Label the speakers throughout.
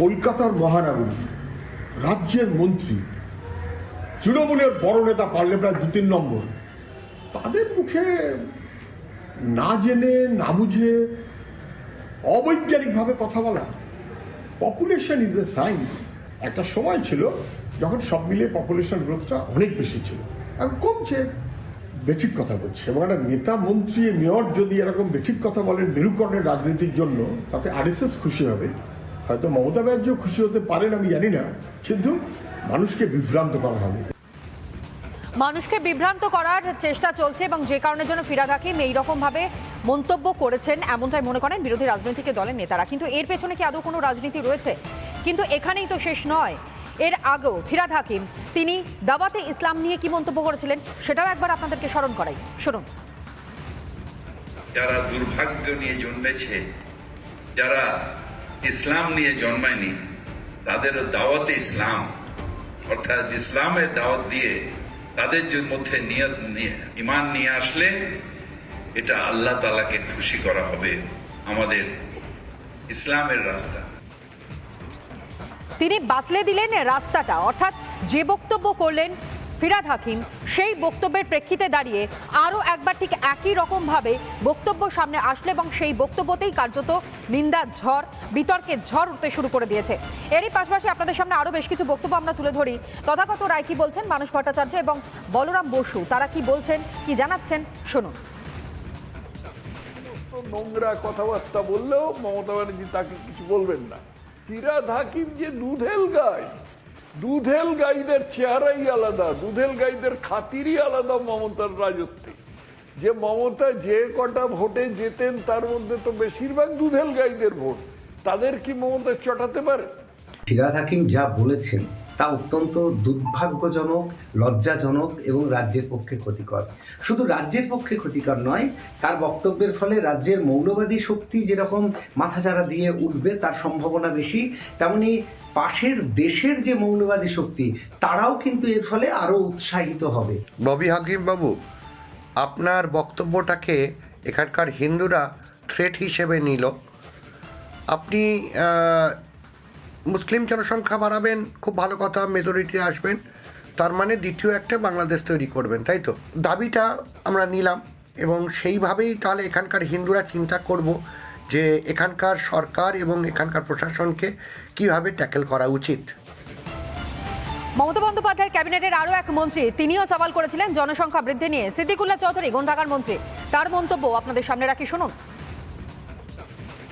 Speaker 1: কলকাতার মহানগরী, রাজ্যের মন্ত্রী, তৃণমূলের বড় নেতা পারলে প্রায় দু তিন নম্বর। তাদের মুখে না জেনে, না বুঝে অবৈজ্ঞানিকভাবে কথা বলা। পপুলেশন ইজ এ সায়েন্স একটা সময় ছিল যখন সব মিলিয়ে পপুলেশন গ্রোথটা অনেক বেশি ছিল। এখন কমছে, বেঠিক কথা বলছে। এবং একটা নেতা মন্ত্রী মেয়র যদি এরকম বেঠিক কথা বলেন, মেরুকরণের রাজনীতির জন্য, তাতে আরএসএস খুশি হবে। হয়তো মমতা ব্যানার্জিও খুশি হতে পারেন আমি জানি না। কিন্তু মানুষকে বিভ্রান্ত করা হবে।
Speaker 2: মানুষকে বিভ্রান্ত করার চেষ্টা চলছে এবং যে কারণের জন্য ফিরাদ হাকিম এইরকম ভাবে মন্তব্য করেছেন এমনটাই মনে করেন বিরোধী রাজনৈতিক দলের নেতারা। কিন্তু এর পেছনে কি আদৌ কোনো রাজনীতি রয়েছে? কিন্তু এখানেই তো শেষ নয়। এর আগেও ফিরাদ হাকিম তিনি দাওয়াতে ইসলাম নিয়ে কি মন্তব্য করেছিলেন সেটাও একবার আপনাদেরকে স্মরণ করাই। শুনুন।
Speaker 3: যারা দুর্ভাগ্য নিয়ে জন্মেছে যারা ইসলাম নিয়ে জন্মায়নি, তাদেরও দাওয়াতে ইসলাম। অর্থাৎ ইসলামের দাওয়াত দিয়ে তাদের মধ্যে নিয়ত নিয়ে ইমান নিয়ে আসলে এটা আল্লাহ তালাকে খুশি করা হবে আমাদের ইসলামের রাস্তা।
Speaker 2: তিনি বাতলে দিলেন রাস্তাটা, অর্থাৎ যে বক্তব্য করলেন ফিরাদ হাকিম সেই বক্তব্যের প্রেক্ষিতে দাঁড়িয়ে আরও একবার ঠিক একই রকমভাবে বক্তব্য সামনে আসলে এবং সেই বক্তব্যতেই কার্যত নিন্দার ঝড়, বিতর্কের ঝড় উঠতে শুরু করে দিয়েছে। এরই পাশাপাশি আপনাদের সামনে আরও বেশ কিছু বক্তব্য আমরা তুলে ধরি। তথাগত রায় কি বলছেন মানুষ ভট্টাচার্য এবং বলরাম বসু, তারা কি বলছেন, কি জানাচ্ছেন, শুনুন।
Speaker 4: নোংরা কথাবার্তা বললেও মমতা ব্যানার্জি তাকে কিছু বলবেন না। ফিরাদ হাকিম যে দুধেল গাই দুধেল গাইদের চেহারাই আলাদা, দুধেল গাইদের খাতিরই আলাদা মমতার রাজত্বে। যে মমতা যে কটা ভোটে যেতেন তার মধ্যে তো বেশিরভাগ দুধেল গাইদের ভোট। তাদের কি মমতা চটাতে পারে?
Speaker 5: ফিরাদ হাকিম যা বলেছেন তা অত্যন্ত দুর্ভাগ্যজনক, লজ্জাজনক এবং রাজ্যের পক্ষে ক্ষতিকর। শুধু রাজ্যের পক্ষে ক্ষতিকর নয়, তার বক্তব্যের ফলে রাজ্যের মৌলবাদী শক্তি যেরকম মাথাচাড়া দিয়ে উঠবে, তার সম্ভাবনা বেশি, তেমনি পাশের দেশের যে মৌলবাদী শক্তি, তারাও কিন্তু এর ফলে আরও উৎসাহিত হবে।
Speaker 6: ববি হাকিম বাবু আপনার বক্তব্যটাকে এখানকার হিন্দুরা থ্রেট হিসেবে নিল। আপনি মুসলিম জনসংখ্যা বাড়াবেন খুব ভালো কথা মেজরিটি আসবেন। তার মানে দ্বিতীয় একটা বাংলাদেশ তৈরি করবেন তাই তো? দাবিটা আমরা নিলাম এবং সেইভাবেই তাহলে এখানকার হিন্দুরা চিন্তা করব যে এখানকার সরকার এবং এখানকার প্রশাসনকে কীভাবে ট্যাকেল করা উচিত।
Speaker 2: মমতা বন্দ্যোপাধ্যায়ের ক্যাবিনেটের আরও এক মন্ত্রী তিনিও সওয়াল করেছিলেন জনসংখ্যা বৃদ্ধি নিয়ে। সিদ্দিকুল্লাহ চৌধুরী গ্রন্থাগার মন্ত্রী তার মন্তব্য আপনাদের সামনে রাখি শুনুন।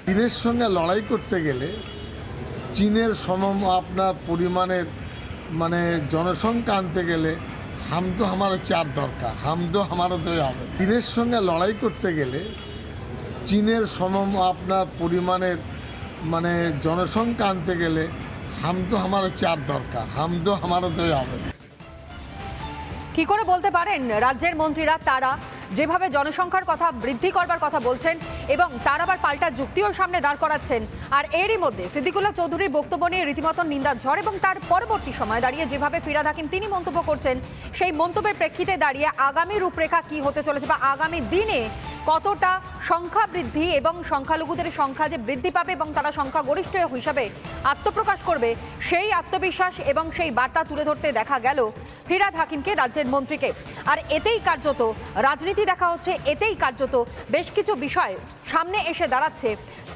Speaker 7: চীনের সঙ্গে লড়াই করতে গেলে চীনের সম আপনার পরিমাণের মানে জনসংখ্যা আনতে গেলে হাম তো আমার চার দরকার, হাম তো আমারও তো হবে। চীনের সঙ্গে লড়াই করতে গেলে চীনের সম আপনার পরিমাণের মানে জনসংখ্যা আনতে গেলে হাম তো আমার চার দরকার, হাম তো আমারও তো হবে।
Speaker 2: কি করে বলতে পারেন রাজ্যের মন্ত্রীরা, তারা? যেভাবে জনসংখ্যার কথা, বৃদ্ধি করবার কথা বলছেন এবং তার আবার পাল্টা যুক্তিও সামনে দাঁড় করাচ্ছেন। আর এরই মধ্যে সিদ্দিকুল্লাহ চৌধুরীর বক্তব্য নিয়ে রীতিমতো নিন্দা, ঝড় এবং তার পরবর্তী সময় দাঁড়িয়ে যেভাবে ফিরাদ হাকিম তিনি মন্তব্য করছেন, সেই মন্তব্যের প্রেক্ষিতে দাঁড়িয়ে আগামী রূপরেখা কি হতে চলেছে বা আগামী দিনে কতটা সংখ্যা বৃদ্ধি এবং সংখ্যালঘুদের সংখ্যা যে বৃদ্ধি পাবে এবং তারা সংখ্যাগরিষ্ঠ হিসাবে আত্মপ্রকাশ করবে, সেই আত্মবিশ্বাস এবং সেই বার্তা তুলে ধরতে দেখা গেল ফিরাদ হাকিমকে, রাজ্যের মন্ত্রীকে। আর এতেই কার্যত, রাজনীতি দেখা হচ্ছে, এতেই কার্যত বেশ কিছু বিষয় সামনে এসে দাঁড়াচ্ছে।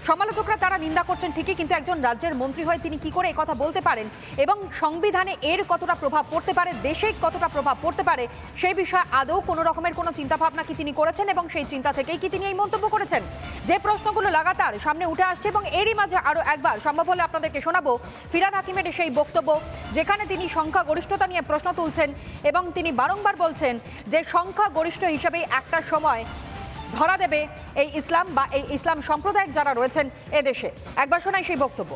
Speaker 2: সমালোচকরা তারা নিন্দা করছেন ঠিকই, কিন্তু একজন রাজ্যের মন্ত্রী হয়ে তিনি কি করে কথা বলতে পারেন এবং সংবিধানে এর কতটা প্রভাব পড়তে পারে, দেশে কতটা প্রভাব পড়তে পারে, সেই বিষয়ে আদৌ কোনো রকমের কোনো চিন্তাভাবনা কি তিনি করেছেন এবং সেই চিন্তা থেকেই কি তিনি এই মন্তব্য করেছেন যে প্রশ্নগুলো লাগাতার সামনে উঠে আসছে এবং এরই মাঝে আরও একবার সম্ভব হলে আপনাদেরকে শোনাবো ফিরাদ হাকিমের সেই বক্তব্য যেখানে তিনি সংখ্যা গরিষ্ঠতা নিয়ে প্রশ্ন তুলছেন এবং তিনি বারংবার বলছেন যে সংখ্যা গরিষ্ঠ হিসেবে একটা সময় ধরা দেবে এই ইসলাম বা এই ইসলাম সম্প্রদায়ের যারা রয়েছেন এদেশে একবার শোনাই সেই বক্তব্য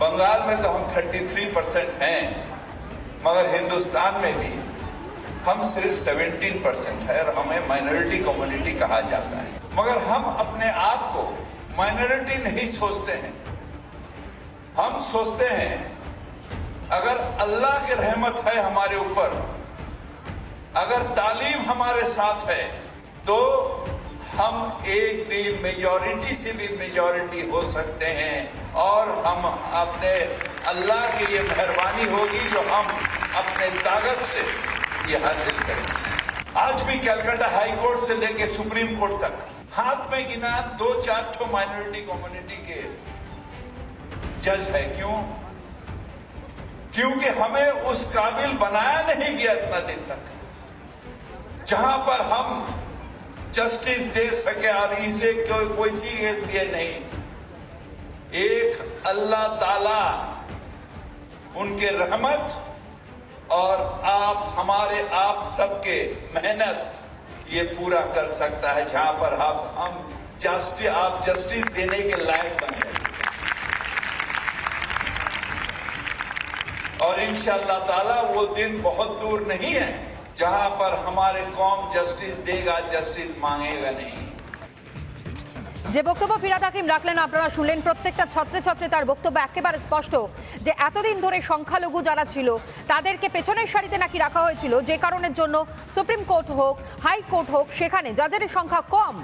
Speaker 8: बंगाल में तो हम 33 परसेंट हैं मगर हिंदुस्तान में भी ہم صرف سیونٹین پرسنٹ ہے اور ہمیں مائنورٹی کمیونٹی کہا جاتا ہے۔ مگر ہم اپنے آپ کو مائنورٹی نہیں سوچتے ہیں۔ ہم سوچتے ہیں، اگر اللہ کی رحمت ہے ہمارے اوپر، اگر تعلیم ہمارے ساتھ ہے، تو ہم ایک دن میجورٹی سے بھی میجورٹی ہو سکتے ہیں۔ اور ہم اپنے اللہ کی یہ مہربانی ہوگی جو ہم اپنے طاقت سے یہ حاصل کریں۔ آج بھی کیلکٹا ہائی کورٹ سے لے کے سپریم کورٹ تک ہاتھ میں گنا دو چار ٹھو مائنورٹی کمیونٹی کے جج ہے۔ کیوں؟ کیونکہ ہمیں اس قابل بنایا نہیں گیا اتنا دن تک۔ جہاں پر ہم جسٹس دے سکے اور اسے کوئی سی ایس لیے نہیں۔ ایک اللہ تعالی، ان کے رحمت اور آپ، ہمارے آپ سب کے محنت یہ پورا کر سکتا ہے جہاں پر آپ ہم جسٹی آپ جسٹس دینے کے لائق بنے۔ اور انشاءاللہ تعالی وہ دن بہت دور نہیں ہے جہاں پر ہمارے قوم جسٹس دے گا، جسٹس مانگے گا نہیں۔
Speaker 2: যে বক্তব্য ফিরাদ হাকিম রাখলেন, আপনারা শুনলেন প্রত্যেকটা ছত্রে ছত্রে তার বক্তব্য একেবারে স্পষ্ট যে এতদিন ধরে সংখ্যালঘু যারা ছিল, তাদেরকে পেছনের সারিতে নাকি রাখা হয়েছিল। যে কারণের জন্য সুপ্রিম কোর্ট হোক, হাই কোর্ট হোক, সেখানে জাজের সংখ্যা কম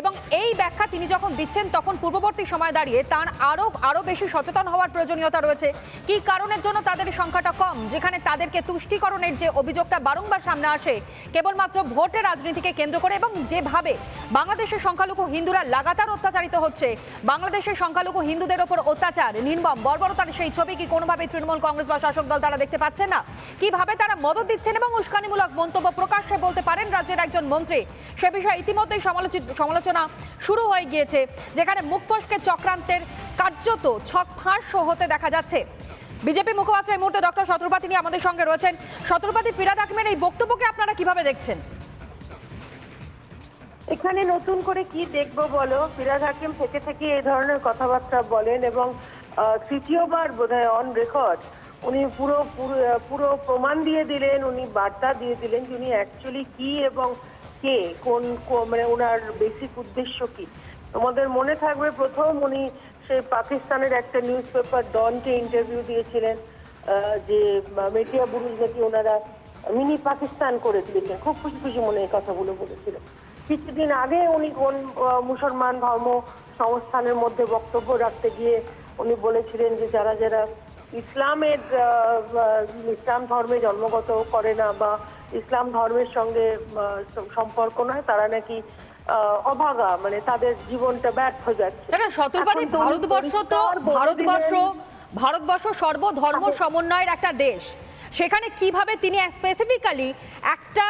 Speaker 2: এবং এই ব্যাখ্যা তিনি যখন দিচ্ছেন, তখন পূর্ববর্তী সময় দাঁড়িয়ে তার আরও আরও বেশি সচেতন হওয়ার প্রয়োজনীয়তা রয়েছে। কি কারণের জন্য তাদের সংখ্যাটা কম? যেখানে তাদেরকে তুষ্টিকরণের যে অভিযোগটা বারংবার সামনে আসে, কেবলমাত্র ভোটের রাজনীতিকে কেন্দ্র করে এবং যেভাবে বাংলাদেশের সংখ্যালঘু হিন্দুরা লাগাতার অত্যাচারিত হচ্ছে। বাংলাদেশের সংখ্যালঘু হিন্দুদের ওপর অত্যাচার, নির্মম, বর্বরতার সেই ছবি কি কোনোভাবে তৃণমূল কংগ্রেস বা শাসক দল তারা দেখতে পাচ্ছেন না? কীভাবে তারা মদত দিচ্ছেন এবং উস্কানিমূলক মন্তব্য প্রকাশ্যে বলতে পারেন রাজ্যের একজন মন্ত্রী? সে বিষয়ে ইতিমধ্যেই সমালোচিত সমালোচনা শুরু হয়ে গিয়েছে, যেখানে মুখ ফসকে চক্রান্তের কার্যত ছক ফাঁস হতে দেখা যাচ্ছে। বিজেপি মুখপাত্র এই মুহূর্তে ডক্টর শত্রুপাতি নিয়ে আমাদের সঙ্গে রয়েছেন। শত্রুপাতি ফিরাদ হাকিমের এই বক্তব্যকে আপনারা কীভাবে দেখছেন?
Speaker 9: এখানে নতুন করে কি দেখব বলো? ফিরাজ হাকিম থেকে থেকে এই ধরনের কথাবার্তা বলেন এবং তৃতীয়বার বোধহয় অন রেকর্ড উনি পুরো, পুরো- পুরো প্রমাণ দিয়ে দিলেন, উনি বার্তা দিয়ে দিলেন যে উনি অ্যাকচুয়ালি কি এবং কে, কোন মানে ওনার বেসিক উদ্দেশ্য কি। তোমাদের মনে থাকবে প্রথম উনি সেই পাকিস্তানের একটা নিউজ পেপার ডনকে ইন্টারভিউ দিয়েছিলেন যে মেটিয়া বুরুজ নাকি ওনারা মিনি পাকিস্তান করে দিয়েছেন। খুব খুশি খুশি মনে এই কথাগুলো বলেছিলেন। কিছুদিন আগে উনি কোন মুসলমান ধর্ম সংস্থানের মধ্যে বক্তব্য রাখতে গিয়ে উনি বলেছিলেন যে যারা যারা ইসলামের ইসলাম ধর্মে জন্মগত করে না বা ইসলাম ধর্মের সঙ্গে সম্পর্ক নয় তারা নাকি অভাগা মানে তাদের জীবনটা ব্যর্থ যাচ্ছে।
Speaker 2: ভারতবর্ষ তো ভারতবর্ষ ভারতবর্ষ সর্বধর্ম সমন্বয়ের একটা দেশ। সেখানে কীভাবে তিনি স্পেসিফিক্যালি একটা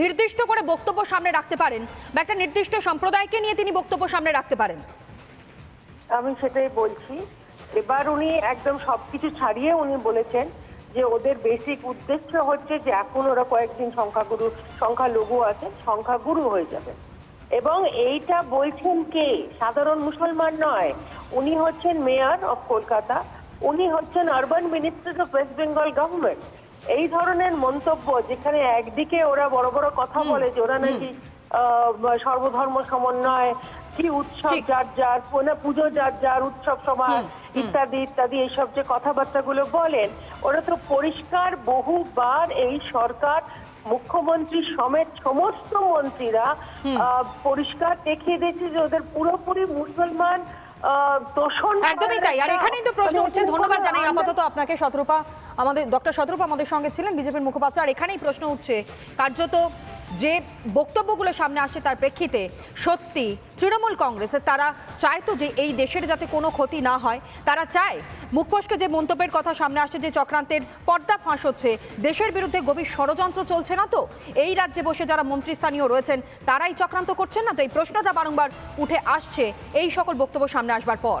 Speaker 2: নির্দিষ্ট করে বক্তব্য সামনে রাখতে পারেন বা একটা নির্দিষ্ট সম্প্রদায়কে নিয়ে তিনি বক্তব্য সামনে রাখতে পারেন।
Speaker 9: আমি সেটাই বলছি। এবার উনি একদম সবকিছু ছাড়িয়ে উনি বলেছেন যে ওদের বেসিক উদ্দেশ্য হচ্ছে যে এখন ওরা কয়েকদিন সংখ্যাগুরু, সংখ্যালঘু আছে সংখ্যাগুরু হয়ে যাবে এবং এইটা বলছেন কে? সাধারণ মুসলমান নয়। উনি হচ্ছেন মেয়র অফ কলকাতা, উনি হচ্ছেন urban minister of West Bengal government এই ধরনের মন্তব্য যেখানে একদিকে ওরা বড় বড় কথা বলে যে ওরা নাকি সর্বধর্ম সমন্বয় কি উৎসব যার যার মানে পুজো যার যার উৎসব সমাজ ইত্যাদি ইত্যাদি এইসব যে কথাবার্তাগুলো বলেন ওরা তো পরিষ্কার বহুবার এই সরকার মুখ্যমন্ত্রী সমেত সমস্ত মন্ত্রীরা আহ, পরিষ্কার দেখিয়ে দিয়েছে যে ওদের পুরোপুরি মুসলমান আহ, তোষণ
Speaker 2: একদমই তাই। আর এখানেই তো প্রশ্ন
Speaker 9: মানে
Speaker 2: উঠছে। ধন্যবাদ জানাই আপাতত আপনাকে শতরূপা। আমাদের ডক্টর শতরূপা আমাদের সঙ্গে ছিলেন, বিজেপির মুখপাত্র। আর এখানেই প্রশ্ন উঠছে, কার্যত যে বক্তব্যগুলো সামনে আসছে তার প্রেক্ষিতে সত্যি তৃণমূল কংগ্রেসের তারা চায় তো যে এই দেশের যাতে কোনো ক্ষতি না হয়, তারা চায় মুখোশকে যে মন্তব্যের কথা সামনে আসছে যে চক্রান্তের পর্দা ফাঁস হচ্ছে, দেশের বিরুদ্ধে গভীর ষড়যন্ত্র চলছে না তো? এই রাজ্যে বসে যারা মন্ত্রীস্থানীয় রয়েছেন, তারাই চক্রান্ত করছেন না তো? এই প্রশ্নটা বারংবার উঠে আসছে, এই সকল বক্তব্য সামনে আসবার পর।